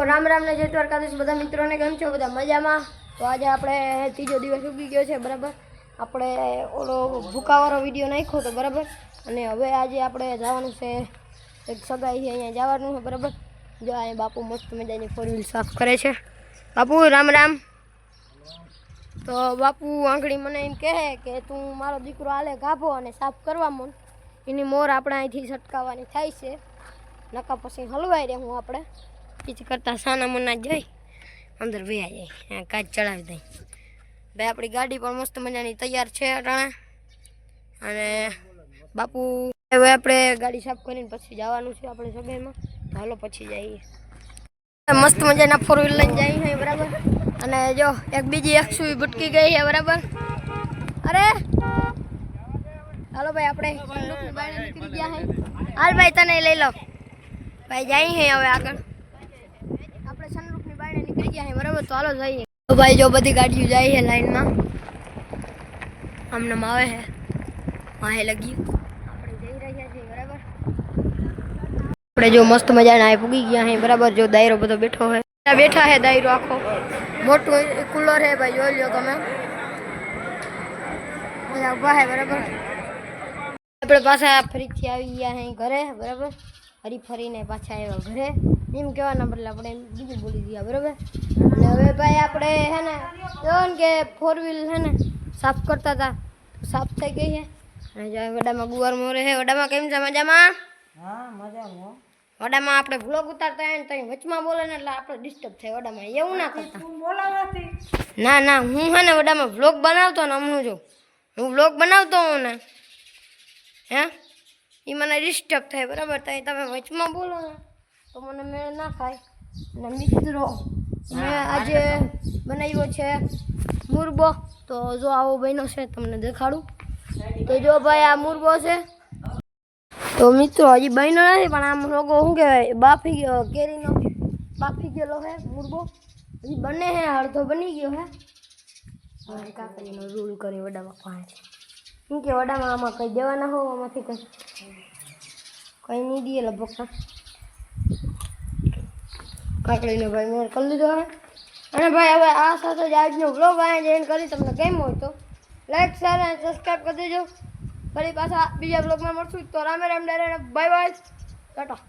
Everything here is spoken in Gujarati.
રામ રામ ને જય દ્વારકાધીશ. બધા મિત્રોને કેમ છો? બધા મજામાં? તો આજે આપણે ત્રીજો દિવસ ઉગી ગયો છે, બરાબર? આપણે ઓલો ભૂકાવાળો વીડિયો નાખ્યો તો, બરાબર? અને હવે આજે આપણે જવાનું છે, એક સગાઈ છે, અહીંયા જવાનું છે, બરાબર? જો અહીંયા બાપુ મસ્ત મજાની ફોર વ્હીલ સાફ કરે છે. બાપુ, રામ રામ. તો બાપુ આંગળી મને એમ કહે કે તું મારો દીકરો હાલે ગાભો અને સાફ કરવા મન. એની મોર આપણે અહીંથી છટકાવવાની થાય છે. નકા પછી હલવાઈ રહે હું આપણે. બીજ કરતાં સાના મના જઈ અંદર વયા જાય કાચ ચડાવી દઈ ભાઈ આપણી ગાડી પણ મસ્ત મજાની તૈયાર છે અટાણે. અને બાપુ હવે આપણે ગાડી સાફ કરીને પછી જવાનું છે આપણે સગાઈમાં. હાલો પછી જઈએ. મસ્ત મજાના ફોર વ્હીલ લઈને જઈએ છે બરાબર. અને જો એક બીજી એક સુઈ ભટકી ગઈ છે બરાબર. અરે! હાલો ભાઈ આપણે નીકળી ગયા છે. હાલ ભાઈ તને લઈ લો. ભાઈ જાય છે હવે આગળ આપણે સનરૂફની બાયણે નીકળી ગયા છે બરાબર તો હાલો જઈએ તો ભાઈ જો બધી ગાડીઓ જાય છે લાઈનમાં આમને આવે છે વાહે લગી આપણે જઈ રહ્યા છીએ બરાબર આપણે જો મસ્ત મજાના આ પૂગી ગયા છે બરાબર જો દાયરો બધો બેઠો છે ત્યાં બેઠા છે દાયરો આખો મોટું કુલર છે ભાઈ જોઈ લો તમે। બધા ઊભા છે બરાબર। આપણે પાછા ફરીથી આવી ગયા છે ઘરે, બરાબર। ફરી ફરીને પાછા આવ્યા ઘરે. એમ કહેવાના બદલે આપણે એમ બીજું બોલી ગયા બરાબર? અને હવે ભાઈ આપણે હે ને જો ને કે ફોર વ્હીલ હે ને સાફ કરતા હતા. સાફ થઈ ગઈ છે અને જો વડામાં ગુવાર મોરે છે વડામાં કેમ છે મજામાં? હા મજામાં વડામાં આપણે વ્લોગ ઉતારતા હોય ને તો વચમાં બોલે ને એટલે આપણે ડિસ્ટર્બ થાય વડામાં. એવું ના કરતા. ના ના હું હે ને વડામાં વ્લોગ બનાવતો ને હમણાં જો. હું વ્લોગ બનાવતો હોઉં ને. હે? એ મને ડિસ્ટર્બ થાય બરાબર? તો તમે વચમાં બોલો ને તો મને મેળ ના ખાય. અને મિત્રો મેં આજે બનાવ્યો છે મુરબો. તો જો આવો બન્યો છે તમને દેખાડું. તો જો ભાઈ આ મુરબો છે. તો મિત્રો હજી બન્યો નથી પણ આમ રોગો શું કહેવાય? બાફી ગયો કેરીનો બાફી ગયેલો છે મુરબો. હજી બને હે અડધો બની ગયો હે. કાકડીનો રૂલ કરી વડામાં પાંચ શું કે વડામાં આમાં કંઈ દેવાના હો આમાંથી કંઈ કંઈ નહીં દઈએ લગભગ કાકડીનો ભાઈ મેં કરી લીધો હવે. અને ભાઈ હવે આ સાથે જ આજનો બ્લોગ અહીંયા જઈને કરી તમને કેમ હોય તો. લાઈક શેર અને સબસ્ક્રાઈબ કરી દેજો. ફરી પાછા બીજા બ્લોગમાં મળશું. તો રામે રામ ડરે બાય બાય ટાટા